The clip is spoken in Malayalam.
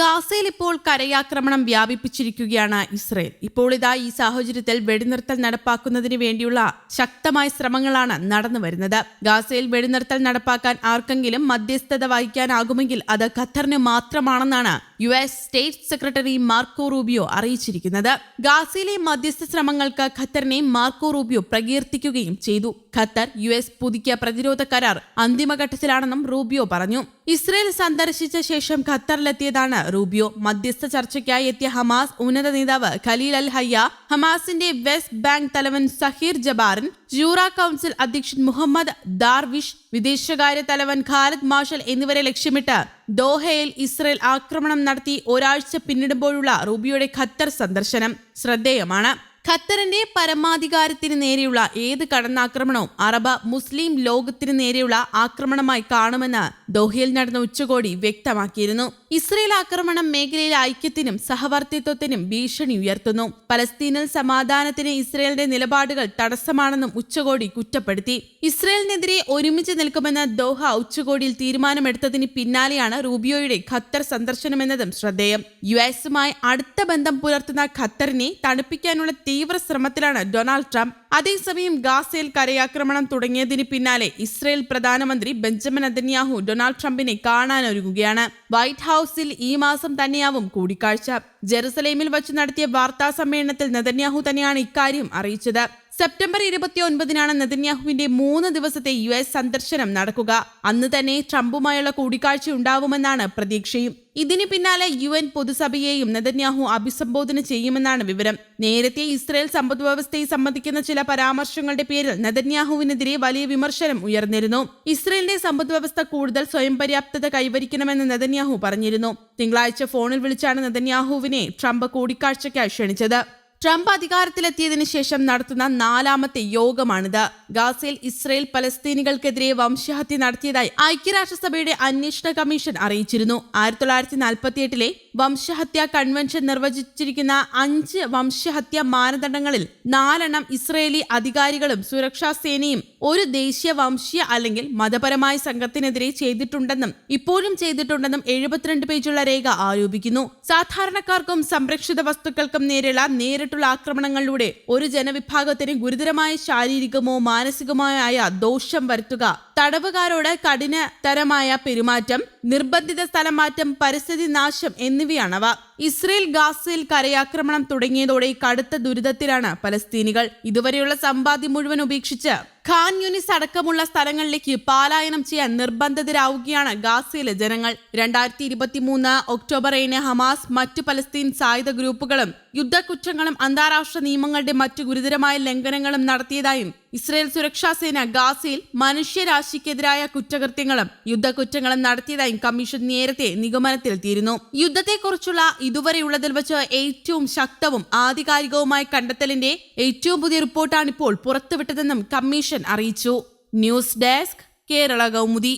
ഗാസയിൽ ഇപ്പോൾ കരയാക്രമണം വ്യാപിപ്പിച്ചിരിക്കുകയാണ് ഇസ്രയേൽ. ഇപ്പോൾ ഇതാ ഈ സാഹചര്യത്തിൽ വെടിനിർത്തൽ നടപ്പാക്കുന്നതിന് വേണ്ടിയുള്ള ശക്തമായ ശ്രമങ്ങളാണ് നടന്നു വരുന്നത്. ഗാസയിൽ വെടിനിർത്തൽ നടപ്പാക്കാൻ ആർക്കെങ്കിലും മധ്യസ്ഥത വഹിക്കാനാകുമെങ്കിൽ അത് ഖത്തറിന് മാത്രമാണെന്നാണ് U S state secretary Marco Rubio അറിയിച്ചിരിക്കുന്നത്. ഗാസയിലെ മധ്യസ്ഥ ശ്രമങ്ങൾക്ക് ഖത്തറിനെ മാർക്കോ റൂബിയോ പ്രകീർത്തിക്കുകയും ചെയ്തു. ഖത്തർ യു എസ് പുതുക്കിയ പ്രതിരോധ കരാർ അന്തിമഘട്ടത്തിലാണെന്നും റൂബിയോ പറഞ്ഞു. ഇസ്രയേൽ സന്ദർശിച്ച ശേഷം ഖത്തറിലെത്തിയതാണ് റൂബിയോ. മധ്യസ്ഥ ചർച്ചയ്ക്കായി എത്തിയ ഹമാസ് ഉന്നത നേതാവ് ഖലീൽ അൽ ഹയ്യ ഹമാസിന്റെ വെസ്റ്റ് ബാങ്ക് തലവൻ സഹീർ ജബാറിൻ ജൂറ കൗൺസിൽ അധ്യക്ഷൻ മുഹമ്മദ് ദാർവിഷ് വിദേശകാര്യ തലവൻ ഖാലിദ് മാഷൽ എന്നിവരെ ലക്ഷ്യമിട്ട് ദോഹയിൽ ഇസ്രയേൽ ആക്രമണം നടത്തി ഒരാഴ്ച പിന്നിടുമ്പോഴുള്ള റൂബിയോയുടെ ഖത്തർ സന്ദർശനം ശ്രദ്ധേയമാണ്. ഖത്തറിന്റെ പരമാധികാരത്തിന് നേരെയുള്ള ഏത് കടന്നാക്രമണവും അറബ് മുസ്ലിം ലോകത്തിന് നേരെയുള്ള ആക്രമണമായി കാണുമെന്ന് ദോഹയിൽ നടന്ന ഉച്ചകോടി വ്യക്തമാക്കിയിരുന്നു. ഇസ്രയേൽ ആക്രമണം മേഖലയിലെ ഐക്യത്തിനും സഹവർത്തിത്വത്തിനും ഭീഷണി ഉയർത്തുന്നു. പലസ്തീനിൽ സമാധാനത്തിന് ഇസ്രയേലിന്റെ നിലപാടുകൾ തടസ്സമാണെന്നും ഉച്ചകോടി കുറ്റപ്പെടുത്തി. ഇസ്രയേലിനെതിരെ ഒരുമിച്ച് നിൽക്കുമെന്ന ദോഹ ഉച്ചകോടിയിൽ തീരുമാനമെടുത്തതിന് പിന്നാലെയാണ് റൂബിയോയുടെ ഖത്തർ സന്ദർശനമെന്നതും ശ്രദ്ധേയം. യു എസുമായി അടുത്ത ബന്ധം പുലർത്തുന്ന ഖത്തറിനെ തണുപ്പിക്കാനുള്ള തീവ്ര ശ്രമത്തിലാണ് ഡൊണാൾഡ് ട്രംപ്. അതേസമയം ഗാസയിൽ കരയാക്രമണം തുടങ്ങിയതിന് പിന്നാലെ ഇസ്രയേൽ പ്രധാനമന്ത്രി ബെഞ്ചമിൻ നെതന്യാഹു ഡൊണാൾഡ് ട്രംപിനെ കാണാനൊരുങ്ങുകയാണ്. വൈറ്റ് ഹൌസിൽ ഈ മാസം തന്നെയാവും കൂടിക്കാഴ്ച. ജെറുസലേമിൽ വച്ച് നടത്തിയ വാർത്താ സമ്മേളനത്തിൽ നെതന്യാഹു തന്നെയാണ് ഇക്കാര്യം അറിയിച്ചത്. സെപ്റ്റംബർ ഇരുപത്തി ഒൻപതിനാണ് നെതന്യാഹുവിന്റെ മൂന്ന് ദിവസത്തെ യു എസ് സന്ദർശനം നടക്കുക. അന്ന് തന്നെ ട്രംപുമായുള്ള കൂടിക്കാഴ്ച ഉണ്ടാവുമെന്നാണ് പ്രതീക്ഷയും. ഇതിന് പിന്നാലെ യു എൻ പൊതുസഭയെയും നെതന്യാഹു അഭിസംബോധന ചെയ്യുമെന്നാണ് വിവരം. നേരത്തെ ഇസ്രയേൽ സമ്പദ് വ്യവസ്ഥയെ സംബന്ധിക്കുന്ന ചില പരാമർശങ്ങളുടെ പേരിൽ നെതന്യാഹുവിനെതിരെ വലിയ വിമർശനം ഉയർന്നിരുന്നു. ഇസ്രയേലിന്റെ സമ്പദ് വ്യവസ്ഥ കൂടുതൽ സ്വയം പര്യാപ്തത കൈവരിക്കണമെന്ന് നെതന്യാഹു പറഞ്ഞിരുന്നു. തിങ്കളാഴ്ച ഫോണിൽ വിളിച്ചാണ് നെതന്യാഹുവിനെ ട്രംപ് കൂടിക്കാഴ്ചയ്ക്കായി ക്ഷണിച്ചത്. ട്രംപ് അധികാരത്തിലെത്തിയതിനു ശേഷം നടത്തുന്ന നാലാമത്തെ യോഗമാണിത്. ഗാസയിൽ ഇസ്രയേൽ പലസ്തീനികൾക്കെതിരെ വംശഹത്യ നടത്തിയതായി ഐക്യരാഷ്ട്രസഭയുടെ അന്വേഷണ കമ്മീഷൻ അറിയിച്ചിരുന്നു. ആയിരത്തി തൊള്ളായിരത്തി നാൽപ്പത്തിയെട്ടിലെ വംശഹത്യ കൺവെൻഷൻ നിർവചിച്ചിരിക്കുന്ന അഞ്ച് വംശഹത്യ മാനദണ്ഡങ്ങളിൽ നാലെണ്ണം ഇസ്രയേലി അധികാരികളും സുരക്ഷാ സേനയും ഒരു ദേശീയ വംശീയ അല്ലെങ്കിൽ മതപരമായ സംഘത്തിനെതിരെ ചെയ്തിട്ടുണ്ടെന്നും ഇപ്പോഴും ചെയ്തിട്ടുണ്ടെന്നും എഴുപത്തിരണ്ട് പേജുള്ള രേഖ ആരോപിക്കുന്നു. സാധാരണക്കാർക്കും സംരക്ഷിത വസ്തുക്കൾക്കും നേരെയുള്ള നേരിട്ടുള്ള ആക്രമണങ്ങളിലൂടെ ഒരു ജനവിഭാഗത്തിന് ഗുരുതരമായ ശാരീരികമോ മാനസികമോ ആയ ദോഷം വരുത്തുക തടവുകാരോട് കഠിനതരമായ പെരുമാറ്റം നിർബന്ധിത സ്ഥലമാറ്റം പരിസ്ഥിതി നാശം എന്നിവയാണവ. ഇസ്രയേൽ ഗാസയിൽ കരയാക്രമണം തുടങ്ങിയതോടെ കടുത്ത ദുരിതത്തിലാണ് പലസ്തീനികൾ ഇതുവരെയുള്ള സമ്പാദ്യം മുഴുവൻ ഉപേക്ഷിച്ച് ഖാൻ യൂനിസ് അടക്കമുള്ള സ്ഥലങ്ങളിലേക്ക് പാലായനം ചെയ്യാൻ നിർബന്ധിതരാവുകയാണ് ഗാസയിലെ ജനങ്ങൾ. രണ്ടായിരത്തി ഇരുപത്തി മൂന്ന് ഒക്ടോബർ ഏഴിന് ഹമാസ് മറ്റ് പലസ്തീൻ സായുധ ഗ്രൂപ്പുകളും യുദ്ധക്കുറ്റങ്ങളും അന്താരാഷ്ട്ര നിയമങ്ങളുടെ മറ്റു ഗുരുതരമായ ലംഘനങ്ങളും നടത്തിയതായും ഇസ്രയേൽ സുരക്ഷാ സേന ഗാസയിൽ മനുഷ്യരാശിക്കെതിരായ കുറ്റകൃത്യങ്ങളും യുദ്ധക്കുറ്റങ്ങളും നടത്തിയതായും കമ്മീഷൻ നേരത്തെ നിഗമനത്തിലെത്തിയിരുന്നു യുദ്ധത്തെക്കുറിച്ചുള്ള ഇതുവരെയുള്ളതിൽ വെച്ച് ഏറ്റവും ശക്തവും ആധികാരികവുമായ കണ്ടെത്തലിന്റെ ഏറ്റവും പുതിയ റിപ്പോർട്ടാണ് ഇപ്പോൾ പുറത്തുവിട്ടതെന്നും കമ്മീഷൻ അറിയിച്ചു. News desk Kerala Kaumudi.